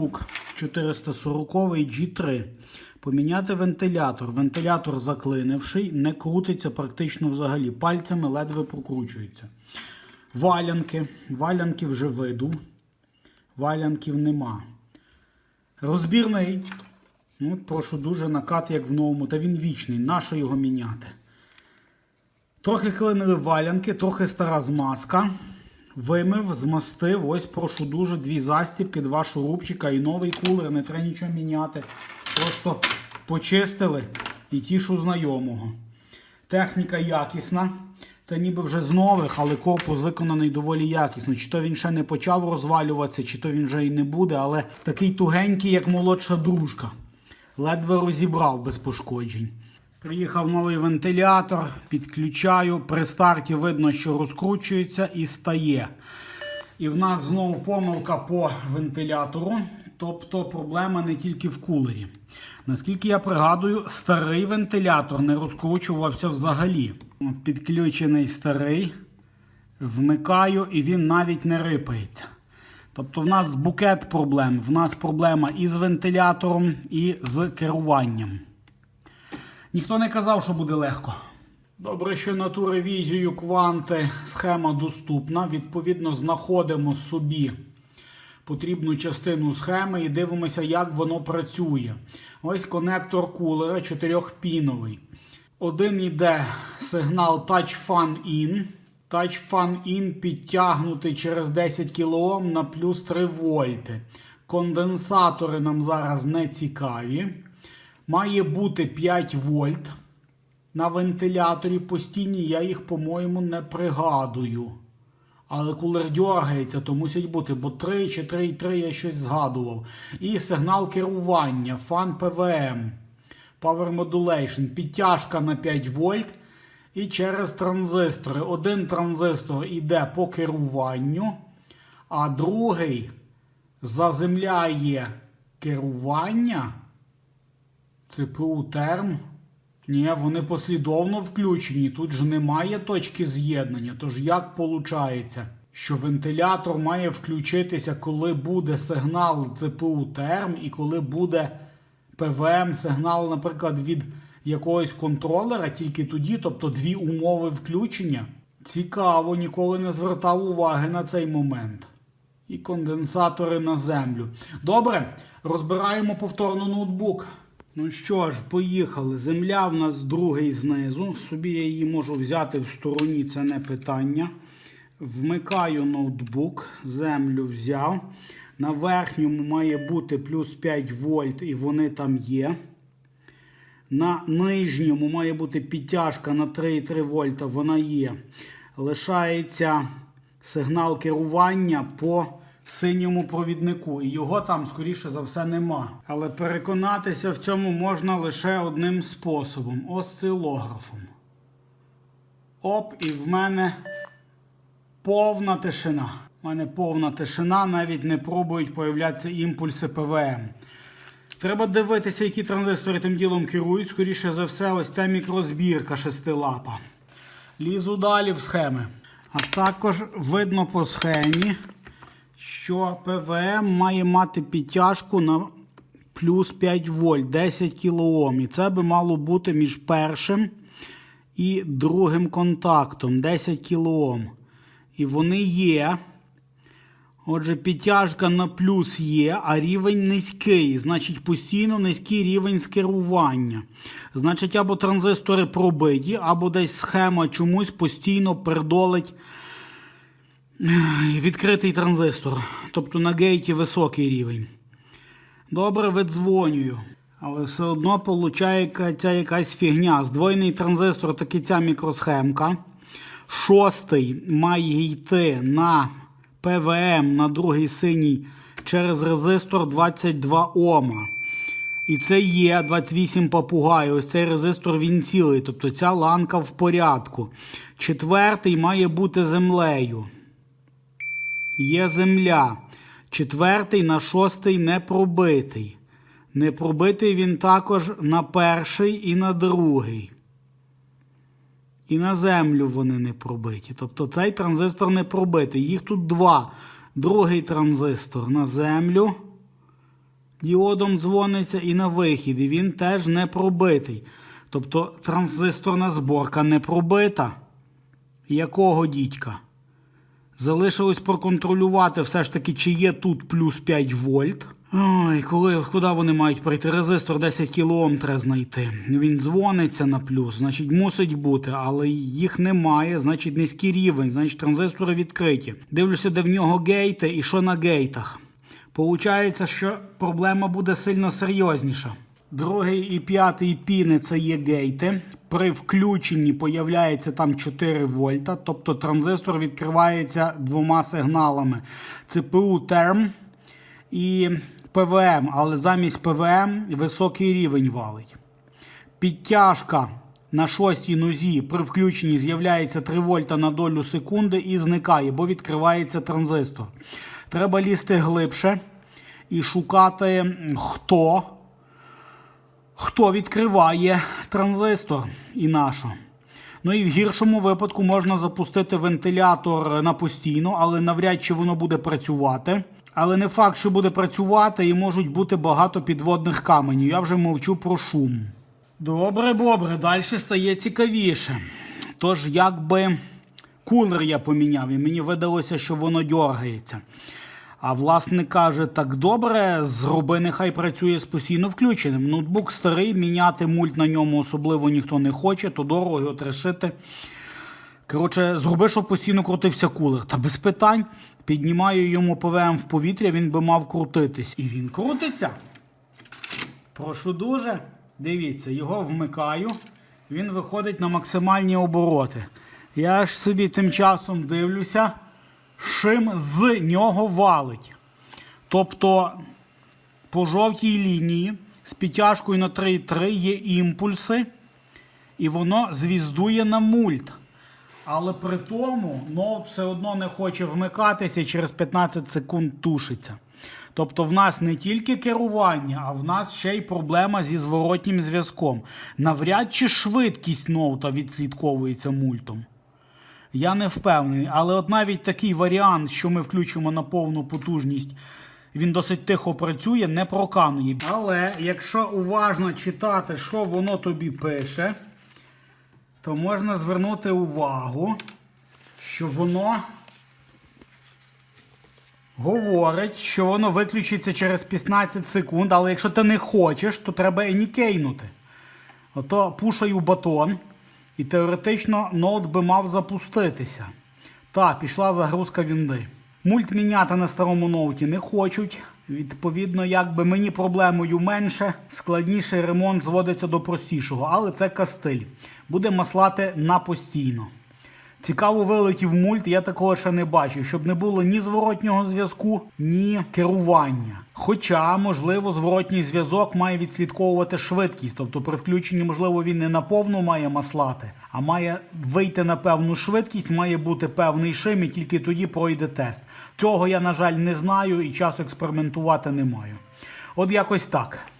ноутбук 440 G3. Поміняти вентилятор. Вентилятор заклинивший, не крутиться практично взагалі. Пальцями ледве прокручується. Валянки. Валянки вже виду. Валянків нема. Розбірний. Ну, прошу дуже накат, як в новому, та він вічний. Нащо його міняти? Трохи клинили валянки, трохи стара змазка. Вимив, змастив. Ось прошу дуже дві застібки, два шурупчика і новий кулер. Не треба нічого міняти. Просто почистили і тішу знайомого. Техніка якісна. Це ніби вже з нових, але корпус виконаний доволі якісно. Чи то він ще не почав розвалюватися, чи то він вже і не буде, але такий тугенький, як молодша дружка. Ледве розібрав без пошкоджень. Приїхав новий вентилятор, підключаю. При старті видно, що розкручується і стає. І в нас знову помилка по вентилятору. Тобто проблема не тільки в кулері. Наскільки я пригадую, старий вентилятор не розкручувався взагалі. Підключений старий, вмикаю і він навіть не рипається. Тобто в нас букет проблем. В нас проблема і з вентилятором, і з керуванням. Ніхто не казав, що буде легко. Добре, що на ту ревізію кванти схема доступна. Відповідно, знаходимо собі потрібну частину схеми і дивимося, як воно працює. Ось конектор кулера 4-піновий. Один йде сигнал Touch Fan In. Touch Fan In підтягнутий через 10 кОм на плюс 3 вольти. Конденсатори нам зараз не цікаві. Має бути 5 вольт. На вентиляторі постійні, я їх, по-моєму, не пригадую. Але кулер дергається, то мусить бути, бо 3 чи 3,3 я щось згадував. І сигнал керування, фан ПВМ, Power Modulation, підтяжка на 5 вольт. І через транзистори. Один транзистор йде по керуванню, а другий заземляє керування. ЦПУ терм. Ні, вони послідовно включені. Тут ж немає точки з'єднання. Тож як виходить, що вентилятор має включитися, коли буде сигнал ЦПУ терм і коли буде ПВМ сигнал, наприклад, від якогось контролера, тільки тоді, тобто дві умови включення. Цікаво, ніколи не звертав уваги на цей момент. І конденсатори на землю. Добре, розбираємо повторно ноутбук. Ну що ж, поїхали. Земля в нас другий знизу. Собі я її можу взяти в стороні, це не питання. Вмикаю ноутбук, землю взяв. На верхньому має бути плюс 5 вольт, і вони там є. На нижньому має бути підтяжка на 3,3 вольта, вона є. Лишається сигнал керування по синьому провіднику. І його там, скоріше за все, нема. Але переконатися в цьому можна лише одним способом осцилографом. Оп, і в мене повна тишина. У мене повна тишина, навіть не пробують появлятися імпульси ПВМ. Треба дивитися, які транзистори тим ділом керують. Скоріше за все, ось ця мікрозбірка шестилапа. Лізу далі в схеми. А також видно по схемі, що ПВМ має мати підтяжку на плюс 5 вольт, 10 кОм. І це би мало бути між першим і другим контактом 10 кОм. І вони є. Отже, підтяжка на плюс є, а рівень низький. Значить, постійно низький рівень скерування. Значить, або транзистори пробиті, або десь схема чомусь постійно передолить відкритий транзистор. Тобто на гейті високий рівень. Добре, видзвонюю. Але все одно получається якась фігня. Здвоєний транзистор таки ця мікросхемка. Шостий має йти на ПВМ на другий синій через резистор 22 Ома. І це є 28 папугай. Ось цей резистор він цілий. Тобто ця ланка в порядку. Четвертий має бути землею. Є земля. Четвертий на шостий не пробитий. Не пробитий він також на перший і на другий. І на землю вони не пробиті. Тобто цей транзистор не пробитий. Їх тут два. Другий транзистор на землю. Діодом дзвониться і на вихід, і він теж не пробитий. Тобто транзисторна зборка не пробита. Якого дідька? Залишилось проконтролювати все ж таки, чи є тут плюс 5 вольт. Ой, коли, куди вони мають прийти? Резистор 10 кОм треба знайти. Він дзвониться на плюс, значить мусить бути, але їх немає, значить низький рівень, значить транзистори відкриті. Дивлюся, де в нього гейти і що на гейтах. Получається, що проблема буде сильно серйозніша. Другий і п'ятий піни це є гейти. При включенні появляється там 4 вольта, тобто транзистор відкривається двома сигналами: ЦПУ терм і ПВМ, але замість ПВМ високий рівень валить. Підтяжка на шостій нозі при включенні з'являється 3 вольта на долю секунди і зникає, бо відкривається транзистор. Треба лізти глибше і шукати, хто, хто відкриває транзистор і на що. Ну і в гіршому випадку можна запустити вентилятор на постійно, але навряд чи воно буде працювати. Але не факт, що буде працювати, і можуть бути багато підводних каменів. Я вже мовчу про шум. Добре, добре, далі стає цікавіше. Тож, якби кулер я поміняв, і мені видалося, що воно дергається. А власник каже: так добре, зроби, нехай працює з постійно включеним. Ноутбук старий, міняти мульт на ньому особливо ніхто не хоче, то дорого його трешити. Коротше, зроби, щоб постійно крутився кулер. Та без питань. Піднімаю йому ПВМ в повітря, він би мав крутитись. І він крутиться. Прошу дуже. Дивіться, його вмикаю. Він виходить на максимальні обороти. Я ж собі тим часом дивлюся, шим з нього валить. Тобто по жовтій лінії з підтяжкою на 3,3 є імпульси, і воно звіздує на мульт. Але при тому ноут все одно не хоче вмикатися і через 15 секунд тушиться. Тобто в нас не тільки керування, а в нас ще й проблема зі зворотнім зв'язком. Навряд чи швидкість ноута відслідковується мультом. Я не впевнений, але от навіть такий варіант, що ми включимо на повну потужність, він досить тихо працює, не проканує. Але якщо уважно читати, що воно тобі пише, то можна звернути увагу, що воно говорить, що воно виключиться через 15 секунд, але якщо ти не хочеш, то треба енікейнути. Ото пушаю батон, і теоретично ноут би мав запуститися. Та, пішла загрузка вінди. Мульт міняти на старому ноуті не хочуть. Відповідно, якби мені проблемою менше, складніший ремонт зводиться до простішого, але це кастиль. Буде маслати на постійно. Цікаво вилетів мульт, я такого ще не бачив, щоб не було ні зворотнього зв'язку, ні керування. Хоча, можливо, зворотній зв'язок має відслідковувати швидкість, тобто при включенні, можливо, він не наповну має маслати, а має вийти на певну швидкість, має бути певний шим, і тільки тоді пройде тест. Цього я, на жаль, не знаю і часу експериментувати не маю. От якось так.